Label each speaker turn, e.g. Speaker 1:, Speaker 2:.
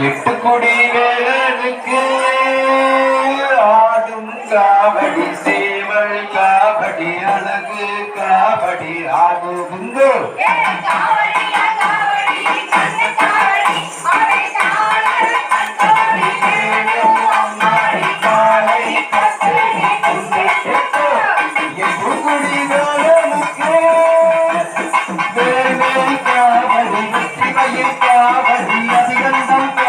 Speaker 1: எட்டு குடி வேலனுக்கு ஆடும் காவடி சேவல் காவடி அழகு காவடி ஆகும்
Speaker 2: காவடி காவடி அதிகந்தம்